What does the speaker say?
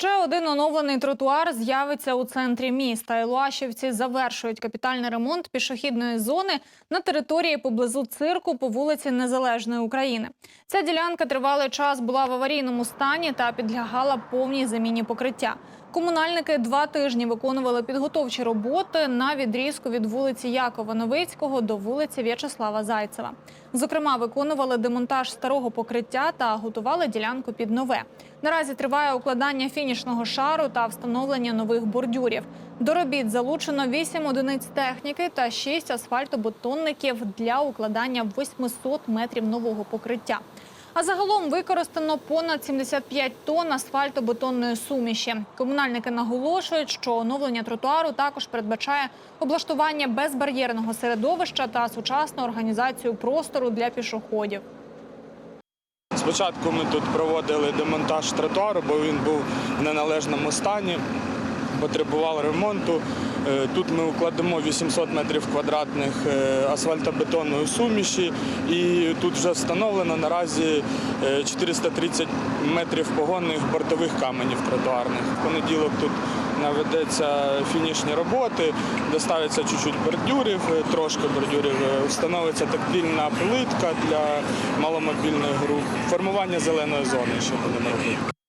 Ще один оновлений тротуар з'явиться у центрі міста. Ілуашівці завершують капітальний ремонт пішохідної зони на території поблизу цирку по вулиці Незалежної України. Ця ділянка тривалий час була в аварійному стані та підлягала повній заміні покриття. Комунальники два тижні виконували підготовчі роботи на відрізку від вулиці Якова Новицького до вулиці В'ячеслава Зайцева. Зокрема, виконували демонтаж старого покриття та готували ділянку під нове. Наразі триває укладання фінішного шару та встановлення нових бордюрів. До робіт залучено 8 одиниць техніки та 6 асфальтобетонників для укладання 800 метрів нового покриття. А загалом використано понад 75 тонн асфальтобетонної суміші. Комунальники наголошують, що оновлення тротуару також передбачає облаштування безбар'єрного середовища та сучасну організацію простору для пішоходів. Спочатку ми тут проводили демонтаж тротуару, бо він був в неналежному стані, потребував ремонту. Е, Тут ми укладемо 800 метрів квадратних е, асфальтобетонної суміші, і тут вже встановлено наразі е, 430 метрів погонних бортових каменів тротуарних. В понеділок тут наведеться фінішні роботи, доставиться чуть-чуть бордюрів, е, трошки бордюрів, е, встановиться тактильна плитка для маломобільних груп, формування зеленої зони ще будемо робити.